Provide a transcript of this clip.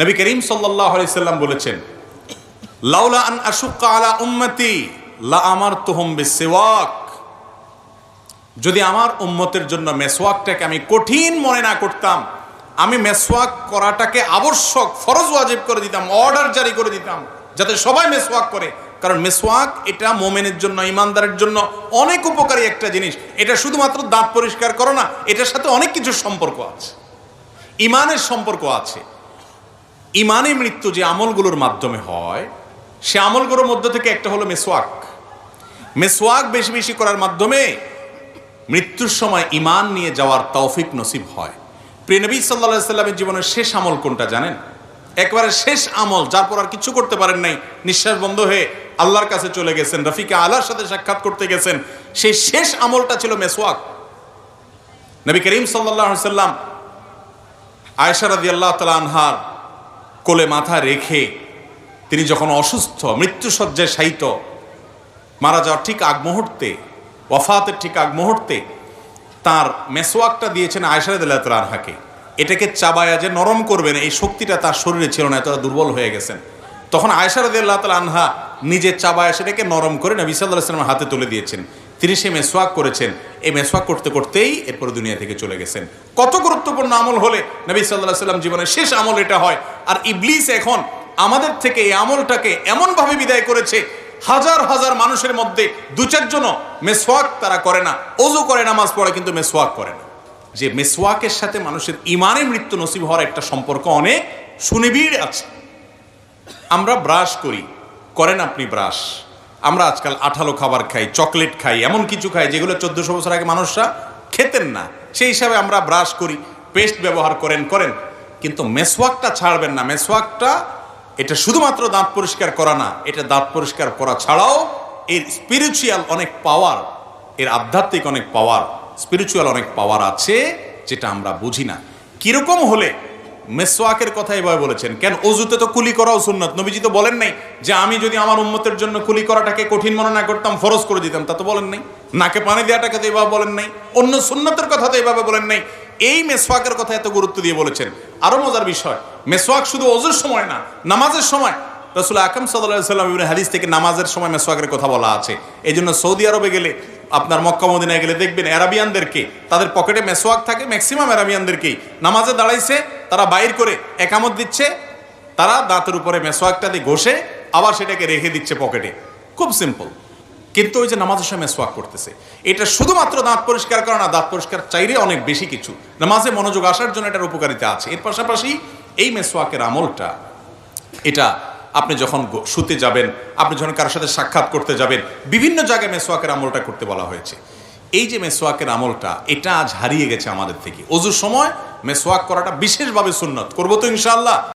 নবী করিম সাল্লাম বলেছেন আন আলা উম্মতি, লা আমার যদি আমার উম্মতের জন্য মেসওয়াকটাকে আমি কঠিন মনে না করতাম, আমি মেসওয়াক করাটাকে আবশ্যক, ফরজ ওয়াজিব করে দিতাম, অর্ডার জারি করে দিতাম, যাতে সবাই মেসওয়াক করে। কারণ মেসওয়াক এটা মোমেনের জন্য, ইমানদারের জন্য অনেক উপকারী একটা জিনিস। এটা শুধুমাত্র দাঁত পরিষ্কার করো না, এটার সাথে অনেক কিছু সম্পর্ক আছে। ইমানের সম্পর্ক আছে। ইমানে মৃত্যু যে আমলগুলোর মাধ্যমে হয়, সে আমলগুলোর মধ্যে থেকে একটা হলো মেসওয়াক। মেসওয়াক বেশি বেশি করার মাধ্যমে মৃত্যুর সময় ইমান নিয়ে যাওয়ার তৌফিক নসিব হয়। প্রিয় নবী সাল্লা সাল্লামের জীবনের শেষ আমল কোনটা জানেন? একবারে শেষ আমল, যার পর আর কিছু করতে পারেন নাই, নিঃশ্বাস বন্ধ হয়ে আল্লাহর কাছে চলে গেছেন, রফিকে আল্লাহর সাথে সাক্ষাৎ করতে গেছেন। সেই শেষ আমলটা ছিল মেসওয়াক। নবী করিম সাল্লাহ সাল্লাম আয়সারাদি আল্লাহ তালা আনহার কোলে মাথা রেখে তিনি যখন অসুস্থ মৃত্যুসজ্জায় শায়িত, মারা যাওয়ার ঠিক আগ মুহূর্তে, ওয়াফাতের ঠিক আগ মুহূর্তে তার মেসোয়াকটা দিয়েছেন আয়সারদুল্লাহ আনহাকে এটাকে চাবায়া যে নরম করবেন, এই শক্তিটা তার শরীরে ছিল না, এতটা দুর্বল হয়ে গেছেন। তখন আয়সারদুল্লাহ তাল আনহা নিজে চাবায়া সেটাকে নরম করে নবী সাল্লাহ সাল্লামের হাতে তুলে দিয়েছেন। তিনি সে মেসোয়াক করেছেন। এই মেসোয়াক করতে করতেই এরপরে দুনিয়া থেকে চলে গেছেন। কত গুরুত্বপূর্ণ আমল হলে নবী সাল্লাহ সাল্লাম জীবনের শেষ আমল এটা হয়। আর ইবলিস এখন আমাদের থেকে এই আমলটাকে এমনভাবে বিদায় করেছে, হাজার হাজার মানুষের মধ্যে দু চারজন মেসওয়াক তারা করে না। অজু করে, নামাজ পড়ে, কিন্তু মেসওয়াক করে না। যে মেসওয়াকের সাথে মানুষের ইমানে মৃত্যু নসিব হওয়ার একটা সম্পর্ক অনেক সুনিবিড় আছে। আমরা ব্রাশ করি। করেন আপনি ব্রাশ। আমরা আজকাল আঠালো খাবার খাই, চকলেট খাই, এমন কিছু খাই যেগুলো চোদ্দশো বছর আগে মানুষরা খেতেন না। সেই হিসাবে আমরা ব্রাশ করি, পেস্ট ব্যবহার করেন করেন। কিন্তু মেসওয়াকটা ছাড়বেন না। মেসওয়াকটা, এটা শুধুমাত্র দাঁত পরিষ্কার করা না, এটা দাঁত পরিষ্কার করা ছাড়াও এর স্পিরিচুয়াল অনেক পাওয়ার এর আধ্যাত্মিক অনেক পাওয়ার স্পিরিচুয়াল অনেক পাওয়ার আছে যেটা আমরা বুঝি না। কীরকম হলে মেসওয়াকের কথা এভাবে বলেছেন। কেন? অজুতে তো কুলি করাও সুন্নত। নবীজি তো বলেন নাই যে আমি যদি আমার উম্মতের জন্য কুলি করাটাকে কঠিন মনে না করতাম, ফরজ করে দিতাম। তা তো বলেন নাই। নাকে পানি দেওয়াটাকে তো এভাবে বলেন নাই। অন্য সুন্নতের কথা তো এভাবে বলেন নাই। এই মেসওয়াকের কথা এত গুরুত্ব দিয়ে বলেছেন। আরও মজার বিষয় মেসোয়াক শুধু অজুর সময় না, নামাজের সময়। রসুল আকাম সাল্লাহ ইবনে হাদিস থেকে নামাজের সময় মেসওয়াকের কথা বলা আছে। এই জন্য সৌদি আরবে গেলে, আপনার মক্কা, মদিনায় গেলে দেখবেন অ্যারাবিয়ানদেরকে তাদের পকেটে মেসোয়াক থাকে, ম্যাক্সিমাম অ্যারাবিয়ানদেরকেই নামাজে দাঁড়াইছে তারা বাইর করে একামত দিচ্ছে, তারা দাঁতের উপরে মেসোয়াকটা দিয়ে ঘষে আবার সেটাকে রেখে দিচ্ছে পকেটে। খুব সিম্পল। কিন্তু ওই যে নামাজের সময় মেসোয়াক করতেছে। এটা শুধুমাত্র দাঁত পরিষ্কার করা না, দাঁত পরিষ্কার চাইলে অনেক বেশি কিছু। নামাজে মনোযোগ আসার জন্য এটার উপকারিতা আছে। এর পাশাপাশি এই মেসোয়াকের আমলটা, এটা আপনি যখন শুতে যাবেন, আপনি যখন কারোর সাথে সাক্ষাৎ করতে যাবেন, বিভিন্ন জায়গায় মেসোয়াকের আমলটা করতে বলা হয়েছে। এই যে মেসোয়াকের আমলটা, এটা আজ হারিয়ে গেছে আমাদের থেকে। অজুর সময় মেসোয়াক করাটা বিশেষভাবে সুন্নত। করব তো ইনশাআল্লাহ।